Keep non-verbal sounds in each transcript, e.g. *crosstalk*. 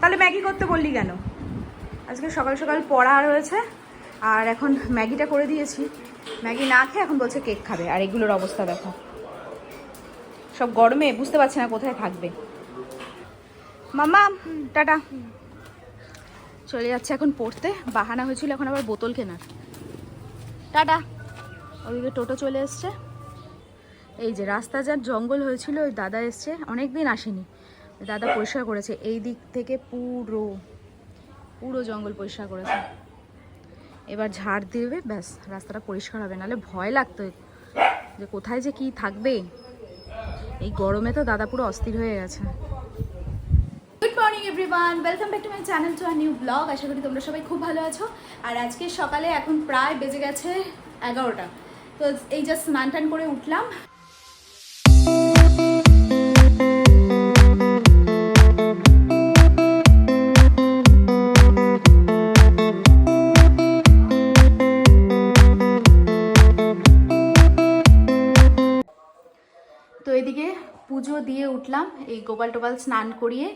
তাহলে ম্যাগি করতে বললি কেন? আজকে সকাল সকাল পড়া রয়েছে, আর এখন ম্যাগিটা করে দিয়েছি। ম্যাগি না খেয়ে এখন বলছে কেক খাবে, আর এগুলোর অবস্থা দেখো। সব গরমে বুঝতে পারছে না কোথায় থাকবে। মামা, টাটা। চলে যাচ্ছে এখন পড়তে, বাহানা হয়েছিল এখন আবার বোতল কেনার। টাটা। ওদিকে টোটো চলে এসছে। এই যে রাস্তা যার জঙ্গল হয়েছিল, ওই দাদা এসছে অনেক দিন আসেনি। দাদা পরিষ্কার করেছে। এই দিক থেকে পুরো পুরো জঙ্গল পরিষ্কার করেছে। এবার ঝাড় দেবে, ব্যাস, রাস্তাটা পরিষ্কার হবে। নাহলে ভয় লাগতো যে কোথায় যে কি থাকবে। এই গরমে তো দাদা পুরো অস্থির হয়ে গেছে। Good morning everyone welcome back channel to new blog আশা করি তোমরা সবাই খুব ভালো আছো। আর আজকে সকালে এখন প্রায় বেজে গেছে এগারোটা। তো এই জাস্ট স্নান টান করে উঠলাম। দিয়ে উঠলাম, এই গোপাল টোপাল স্নান করিয়ে।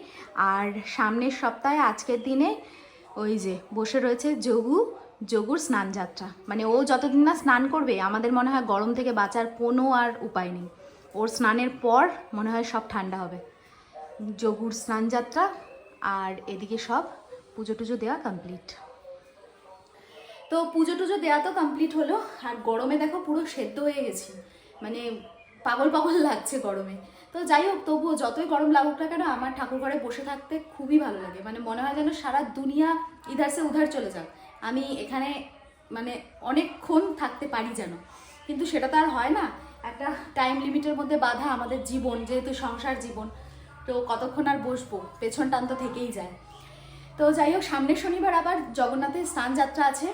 আর সামনের সপ্তাহে আজকের দিনে ওই যে বসে রয়েছে যোগু, যোগুর স্নান যাত্রা মানে ও যতদিন না স্নান করবে, আমাদের মনে হয় গরম থেকে বাঁচার কোনো আর উপায় নেই। ওর স্নানের পর মনে হয় সব ঠান্ডা হবে। যোগুর স্নান যাত্রা আর এদিকে সব পুজো টুজো দেওয়া কমপ্লিট তো পুজো টুজো দেওয়া তো কমপ্লিট হলো। আর গরমে দেখো পুরো সেদ্ধ হয়ে গেছি। মানে পাগল পাগল লাগছে গরমে। তো যাই হোক, তবুও যতই গরম লাগুক না কেন, আমার ঠাকুর ঘরে বসে থাকতে খুবই ভালো লাগে। মানে মনে হয় যেন সারা দুনিয়া ইধার সে উধার চলে যাক। আমি এখানে মানে অনেকক্ষণ থাকতে পারি যেন। কিন্তু সেটা তো আর হয় না। একটা টাইম লিমিটের মধ্যে বাধা আমাদের জীবন, যেহেতু সংসার জীবন। তো কতক্ষণ আর বসবো? পেছন টান তো থেকেই যায়। তো যাই হোক, সামনের শনিবার আবার জগন্নাথের স্নান যাত্রা আছে।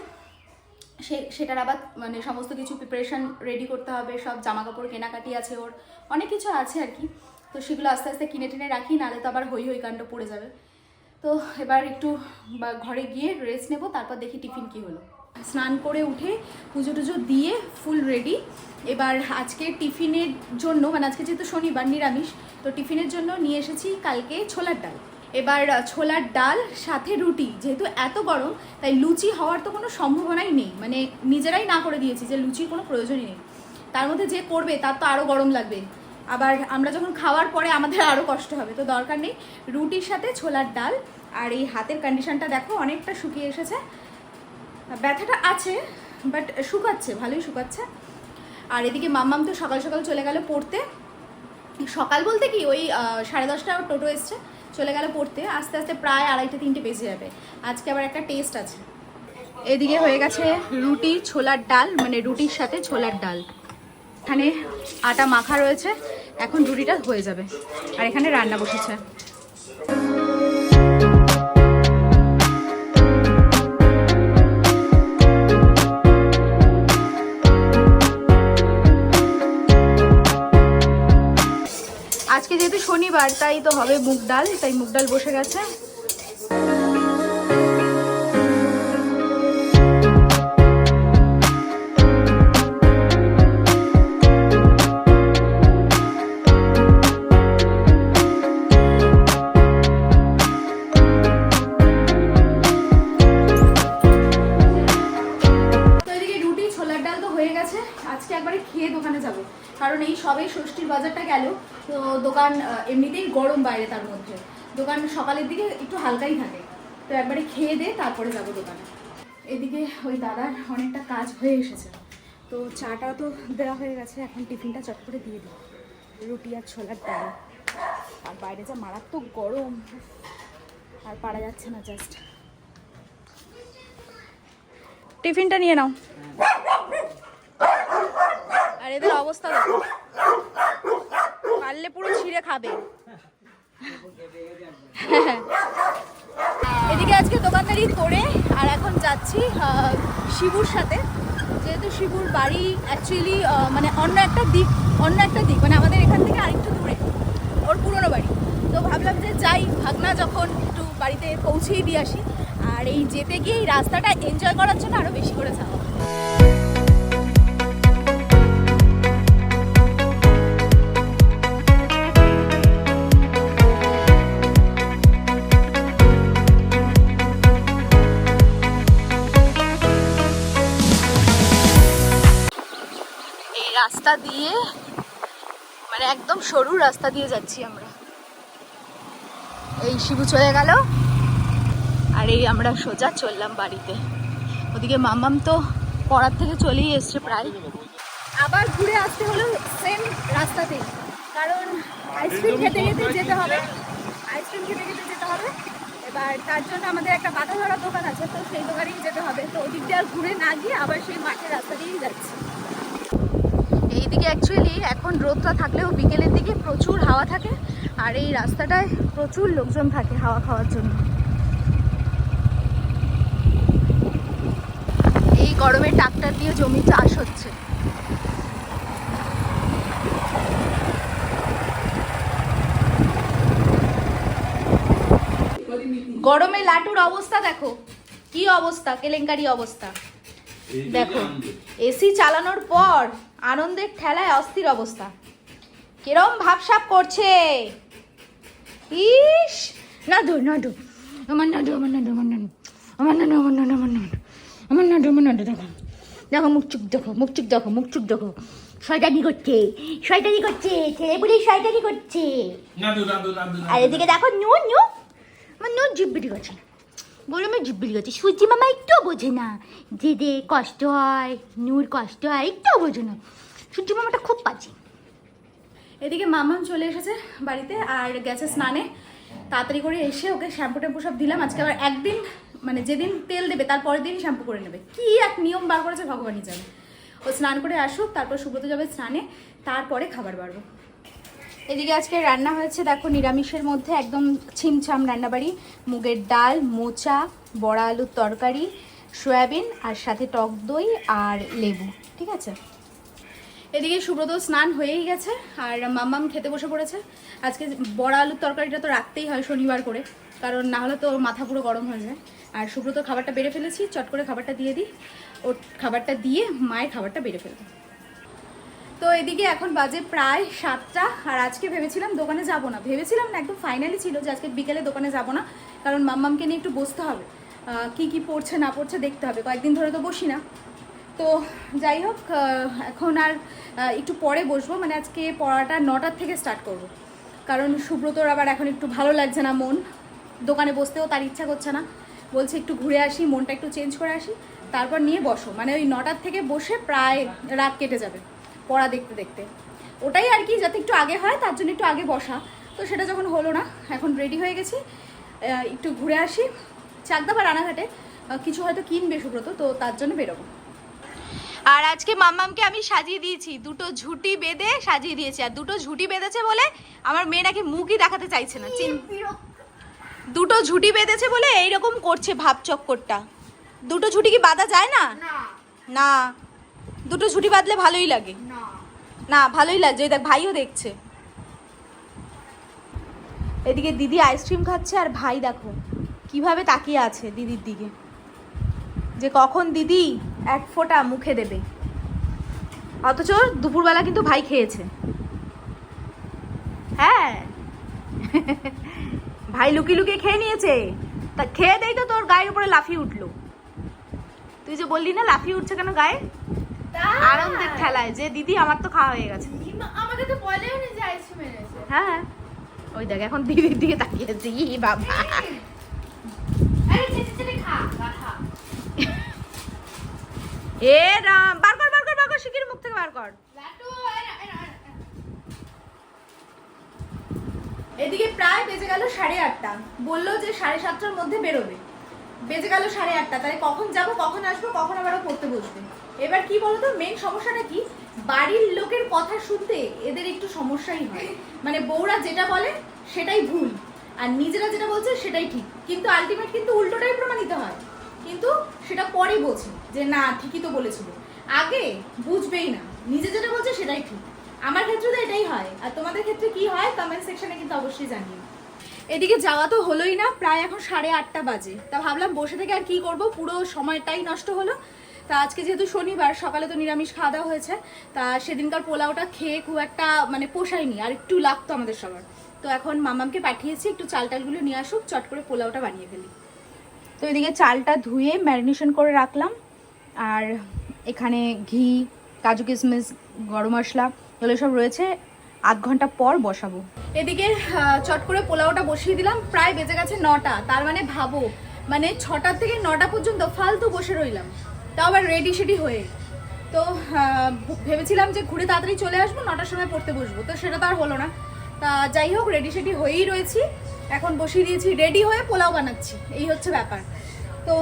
সে, সেটার আবার মানে সমস্ত কিছু প্রিপারেশন রেডি করতে হবে, সব জামা কাপড় কেনাকাটি আছে ওর, অনেক কিছু আছে আর কি। তো সেগুলো আস্তে আস্তে কিনে টিনে রাখি, নাহলে তো আবার হই হই কাণ্ড পড়ে যাবে। তো এবার একটু ঘরে গিয়ে রেস্ট নেব, তারপর দেখি টিফিন কি হলো। স্নান করে উঠে পুজো টুজো দিয়ে ফুল রেডি এবার আজকে টিফিনের জন্য মানে আজকে যেহেতু শনিবার, নিরামিষ, তো টিফিনের জন্য নিয়ে এসেছি কালকে ছোলার ডাল। এবার ছোলার ডাল, সাথে রুটি। যেহেতু এত গরম, তাই লুচি হওয়ার তো কোনো সম্ভাবনাই নেই। মানে নিজেরাই না করে দিয়েছি যে লুচির কোনো প্রয়োজনই নেই। তার মধ্যে যে করবে, তার তো আরও গরম লাগবে। আবার আমরা যখন খাওয়ার পরে আমাদের আরও কষ্ট হবে, তো দরকার নেই। রুটির সাথে ছোলার ডাল আর এই হাতের কন্ডিশনটা দেখো, অনেকটা শুকিয়ে এসেছে। ব্যথাটা আছে বাট শুকাচ্ছে, ভালোই শুকাচ্ছে। আর এদিকে মাম্মাম তো সকাল সকাল চলে গেল পড়তে। সকাল বলতে কি, ওই সাড়ে দশটা টোটো এসছে। চলে গেল পড়তে, আস্তে আস্তে প্রায় আড়াইটে, তিনটে বেজে যাবে। আজকে আবার একটা টেস্ট আছে। এদিকে হয়ে গেছে রুটি, ছোলার ডাল মানে রুটির সাথে ছোলার ডাল। এখানে আটা মাখা রয়েছে, এখন রুটিটা হয়ে যাবে। আর এখানে রান্না বসেছে। আজকে যেহেতু শনিবার তাই তো হবে মুগ ডাল তাই মুগ ডাল বসে গেছে। দোকান সকালের দিকে একটু হালকাই থাকে। তো একবারে খেয়ে দে, তারপরে যাব দোকানে। এদিকে ওই দাদার অনেকটা কাজ হয়ে এসেছে। তো চাটা তো দেওয়া হয়ে গেছে, এখন টিফিনটা চট করে দিয়ে দিই। রুটি আর ছোলার ডাল। আর বাইরে যা মারাত্মক গরম, আর পারা যাচ্ছে না জাস্ট টিফিনটা নিয়ে নাও। আর এদের অবস্থা দেখো। পারলে পুরো ছিঁড়ে খাবে। *laughs* এদিকে আজকে দোকানদারি করে, আর এখন যাচ্ছি শিবুর সাথে। যেহেতু শিবুর বাড়ি অ্যাকচুয়ালি মানে অন্য একটা দিক, অন্য একটা দিক মানে আমাদের এখান থেকে আরেকটু দূরে, ওর পুরনো বাড়ি। তো ভাবলাম যে যাই, ভাগনা যখন একটু বাড়িতে পৌঁছেই দিয়ে আসি। আর এই যেতে গিয়ে এই রাস্তাটা এনজয় করার জন্য আরও বেশি করে যাওয়া রাস্তা দিয়ে মানে একদম সরু রাস্তা দিয়ে যাচ্ছি আমরা। এই শিবু চলে গেল, আর এই আমরা সোজা চললাম বাড়িতে। ওদিকে মামাম তো পড়ার থেকে চলেই এসছে প্রায়। আবার ঘুরে আসতে হলো সেম রাস্তাতেই। কারণ আইসক্রিম খেতে খেতে যেতে হবে। আইসক্রিম খেতে খেতে যেতে হবে। এবার তার জন্য আমাদের একটা বাধা ধরা দোকান আছে, তো সেই দোকানেই যেতে হবে। তো ওদিক দিয়ে আর ঘুরে না গিয়ে আবার সেই মাঠের রাস্তা দিয়েই যাচ্ছি। এইদিকে অ্যাকচুয়ালি এখন রোদটা থাকলেও বিকেলের দিকে প্রচুর হাওয়া থাকে আর এই রাস্তাটায় প্রচুর লোকজন থাকে হাওয়া খাওয়ার জন্য। এই গরমে ট্রাক্টর দিয়ে জমি চাষ হচ্ছে। গরমে লাটুর অবস্থা দেখো কি অবস্থা কেলেঙ্কারি অবস্থা। দেখো এসি চালানোর পর আনন্দের ঠেলায় অস্থির অবস্থা। কিরম ভাবসাপ করছে? ইস! নাডু নাডু আমার নাডু আমার নাডু আমার নাডু আমার নাডু আমার নাডু আমার নাডু আমার নাডু আমার নাডু দেখো। দেখো মুখ চুপ দেখো মুখ চুপ দেখো মুখ চুপ দেখো। শয়তানি করছে শয়তানি করছে ছেলে পুলে শয়তানি করছে। আর এদিকে দেখো নু নু আমার নু জিব্বিটি করছে গরমে জিব্বিটি করছে সূর্যি মামা একটু বোঝে না। যে দে কষ্ট হয়, নূর কষ্ট হয় একটু বোঝে না। সূর্যি মামাটা খুব পাচ্ছে এদিকে মামাম চলে এসেছে বাড়িতে আর গেছে স্নানে। তাড়াতাড়ি করে এসে ওকে শ্যাম্পু ট্যাম্পু সব দিলাম। আজকে আবার একদিন মানে যেদিন তেল দেবে, তার পরের দিন শ্যাম্পু করে নেবে। কি এক নিয়ম বার করেছে ভগবানই জানে। ও স্নান করে আসুক, তারপর সুব্রত যাবে স্নানে, তারপরে খাবার বাড়বো। এদিকে আজকে রান্না হয়েছে, দেখো, নিরামিষের মধ্যে একদম ছিমছাম রান্নাবাড়ি। মুগের ডাল, মোচা, বড়া আলুর তরকারি, সয়াবিন আর সাথে টক দই আর লেবু, ঠিক আছে? এদিকে সুব্রত স্নান হয়েই গেছে আর মাম্মাম খেতে বসে পড়েছে। আজকে বড়া আলুর তরকারিটা তো রাখতেই হয় শনিবার করে, কারণ না হলে তো মাথা পুরো গরম হয়ে যায়। আর সুব্রত খাবারটা বেড়ে ফেলেছি, চট করে খাবারটা দিয়ে দিই। ওর খাবারটা দিয়ে মায়ের খাবারটা বেড়ে ফেলব। তো এদিকে এখন বাজে প্রায় সাতটা, আর আজকে ভেবেছিলাম দোকানে যাব না। ভেবেছিলাম না, একদম ফাইনালি ছিল যে আজকে বিকেলে দোকানে যাব না, কারণ মাম্মামকে নিয়ে একটু বসতে হবে। কি কি পড়ছে, না পড়ছে দেখতে হবে, কয়েকদিন ধরে তো বসি না। তো যাই হোক এখন আর একটু পরে বসবো মানে আজকে পড়াটা নটার থেকে স্টার্ট করব। কারণ সুব্রতর আবার এখন একটু ভালো লাগছে না মন। দোকানে বসতেও তার ইচ্ছা করছে না। বলছে একটু ঘুরে আসি, মনটা একটু চেঞ্জ করে আসি, তারপর নিয়ে বসো। মানে ওই নটার থেকে বসে প্রায় রাত কেটে যাবে। পড়া দেখতে দেখতে। ওটাই আর কি যাতে একটু আগে হয় তার জন্য একটু আগে বসা। তো সেটা যখন হলো না এখন রেডি হয়ে গেছি। একটু ঘুরে আসি। চাকদা বা রানাঘাটে কিছু হয়তো কিনবে সুব্রত তো তার জন্য বেরোবো। আর আজকে মাম্মামকে আমি সাজিয়ে দিয়েছি। দুটো ঝুটি বেঁধে সাজিয়ে দিয়েছি। আর দুটো ঝুটি বেঁধেছে বলে আমার মেয়ে নাকি মুখই দেখাতে চাইছে না। চিন- দুটো ঝুটি বেঁধেছে বলে এইরকম করছে ভাব চক্করটা দুটো ঝুটি কি বাঁধা যায় না। না। দুটো ছুটি বাঁধলে ভালোই লাগে। না। ভালোই লাগছে। দেখ ভাইও দেখছে। এদিকে দিদি আইসক্রিম খাচ্ছে আর ভাই দেখো কীভাবে তাকিয়ে আছে দিদির দিকে। যে কখন দিদি এক ফোঁটা মুখে দেবে। অথচ দুপুরবেলা কিন্তু ভাই খেয়েছে। হ্যাঁ। *laughs* ভাই লুকিয়ে লুকিয়ে খেয়ে নিয়েছে। তা খেয়ে দেই তো তোর গায়ের উপরে লাফিয়ে উঠল। তুই যে বললি না লাফিয়ে উঠছে কেন গায়ে? আনন্দের ঠেলায় যে দিদি আমার তো খাওয়া হয়ে গেছে। আমাকে তো বলেও নি যে আইসক্রিম এনেছে। হ্যাঁ। ওই দেখ এখন দিদির দিকে তাকিয়েছে। ই বাবা। আরে চেটে চেটে খা খা এ রাম বার কর বার কর বার কর শিকির মুখ থেকে বার কর। এদিকে প্রায় বেজে গেল সাড়ে আটটা। বলল যে সাড়ে সাতটার মধ্যে বেরোবে। বেজে গেল সাড়ে আটটা। তাহলে কখন যাব কখন আসব কখন আবার ও পড়তে বসবে? এবার কি বলতো মেন সমস্যাটা কি? বাড়ির লোকের কথা শুনতে এদের একটু সমস্যাই হয়। মানে বউরা যেটা বলে সেটাই ভুল, আর নিজেরা যেটা বলছে সেটাই ঠিক। কিন্তু আলটিমেট কিন্তু উল্টোটাই প্রমাণিত হয়। কিন্তু সেটা পরে বোঝে যে না, ঠিকই তো বলেছিল। আগে বুঝবেই না, নিজে যেটা বলছে সেটাই ঠিক। আমার ক্ষেত্রে তো এটাই হয়, আর তোমাদের ক্ষেত্রে কি হয় কমেন্ট সেকশনে কিন্তু অবশ্যই জানিও। এদিকে যাওয়া তো হলোই না, প্রায় এখন সাড়ে আটটা বাজে। তা ভাবলাম বসে থেকে আর কি করব? পুরো সময়টাই নষ্ট হলো। তা আজকে যেহেতু শনিবার সকালে তো নিরামিষ খাওয়া দাওয়া হয়েছে তা সেদিনকার পোলাওটা খেয়ে খুব একটা মানে পোষায়নি আর একটু লাগতো আমাদের সবার। তো এখন মামামকে পাঠিয়েছি একটু চাল টালগুলো নিয়ে আসুক চট করে পোলাওটা বানিয়ে ফেলি। তো এদিকে চালটা ধুয়ে ম্যারিনেশন করে রাখলাম আর এখানে ঘি কাজু কিশমিশ গরম মশলা এগুলো সব রয়েছে। আধ ঘণ্টা পর বসাবো। এদিকে চট করে পোলাওটা বসিয়ে দিলাম প্রায় বেজে গেছে নটা তার মানে ভাবো মানে ছটার থেকে নটা পর্যন্ত ফালতু বসে রইলাম। তাও আবার রেডি সেডি হয়ে। তো ভেবেছিলাম যে ঘুরে তাড়াতাড়ি চলে আসব, নটার সময় পড়তে বসবো। তো সেটা তো আর হলো না। তা যাই হোক রেডি সেডি হয়েই রয়েছি। এখন বসিয়ে দিয়েছি রেডি হয়ে পোলাও বানাচ্ছি। এই হচ্ছে ব্যাপার। তো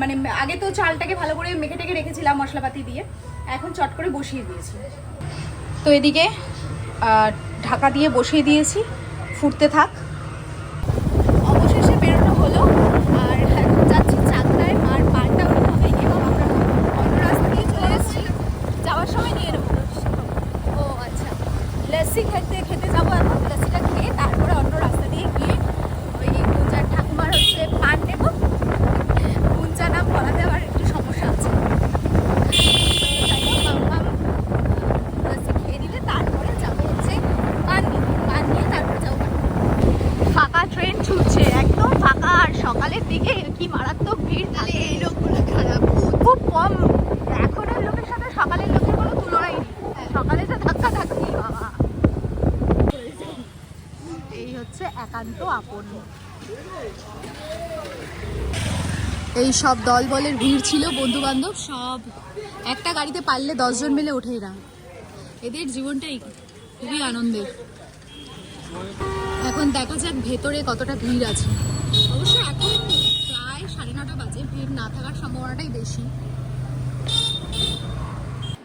মানে আগে তো চালটাকে ভালো করে মেখে টেকে রেখেছিলাম মশলাপাতি দিয়ে। এখন চট করে বসিয়ে দিয়েছি। তো এদিকে ঢাকা দিয়ে বসিয়ে দিয়েছি। ফুটতে থাক অবশেষে বেরোনো হলো আর এখন যাচ্ছি চাকদায় মার পানটা উঠতে হবে এবং আমরা অন্য রাস্তা দিয়ে চলে এসেছি যাওয়ার সময় নিয়ে নেব ও আচ্ছা লস্যি খেতে খেতে যাব এখন লস্যিটা খেয়ে তারপরে অন্য রাস্তা দিয়ে গিয়ে ওই পূজার ঠাকুমার হচ্ছে পান নেব পূজা নাম বলাতে আবার একটু সমস্যা আছে তো যাই হোক, মাম্মাম, লস্যি খেয়ে নিলে তারপরে যাব হচ্ছে পান নিতে। পান নিয়ে তারপরে যাব বাড়ি। ফাঁকা ট্রেন ছুটছে একদম ফাঁকা আর সকালের দিকে কি মারাত্মক ভিড় থাকে এই লোকগুলো খারাপ খুব কম এখনের লোকের সাথে সকালের লোকের কোনো তুলনাই নেই সকালে তো ধাক্কা ধাক্কি বাবা এই হচ্ছে একান্ত আপন। এই সব দল বলের ভিড় ছিল বন্ধু বান্ধব সব। একটা গাড়িতে পারলে দশজন মিলে ওঠে এরা। এদের জীবনটাই খুবই আনন্দের। এখন দেখা যাক ভেতরে কতটা ভিড় আছে। অবশ্য এখন প্রায় সাড়ে নটা বাজে, ভিড় না থাকার সম্ভাবনাটাই বেশি।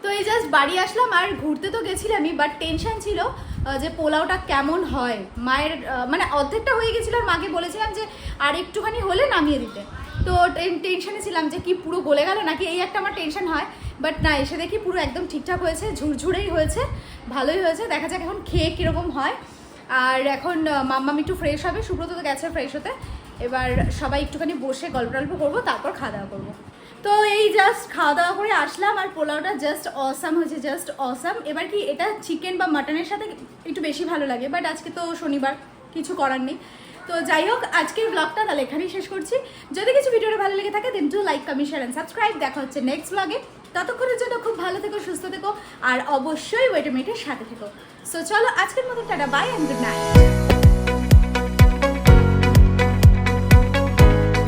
তো এই জাস্ট বাড়ি আসলাম আর ঘুরতে তো গেছিলামই বাট টেনশন ছিল। যে পোলাওটা কেমন হয়, মায়ের মানে অর্ধেকটা হয়ে গেছিল আর মাকে বলেছিলাম যে আর একটুখানি হলে নামিয়ে দিতে। তো টেনশনে ছিলাম যে কি পুরো গলে গেল নাকি এই একটা আমার টেনশন হয়। বাট না, এসে দেখি পুরো একদম ঠিকঠাক হয়েছে, ঝুরঝুরেই হয়েছে, ভালোই হয়েছে। দেখা যাক এখন খেয়ে কীরকম হয়। আর এখন মাম্মাম একটু ফ্রেশ হবে, সুব্রত তো গেছে ফ্রেশ হতে। এবার সবাই একটুখানি বসে গল্প টল্প করব, তারপর খাওয়া দাওয়া করব। তো এই জাস্ট খাওয়া দাওয়া করে আসলাম আর পোলাওটা জাস্ট অসাম হয়েছে জাস্ট অসাম এবার কি এটা চিকেন বা মাটনের সাথে একটু বেশি ভালো লাগে বাট আজকে তো শনিবার, কিছু করার নেই। তো যাই হোক, আজকের ব্লগটা তাহলে এখানেই শেষ করছি। যদি কিছু ভিডিওটা ভালো লেগে থাকে then to like comment share and subscribe দেখা হচ্ছে নেক্সট ব্লগে ততক্ষণের জন্য খুব ভালো থেকো, সুস্থ থেকো, আর অবশ্যই ওয়েটেমেটের সাথে থেকো। সো চলো, আজকের মতো tata bye and good night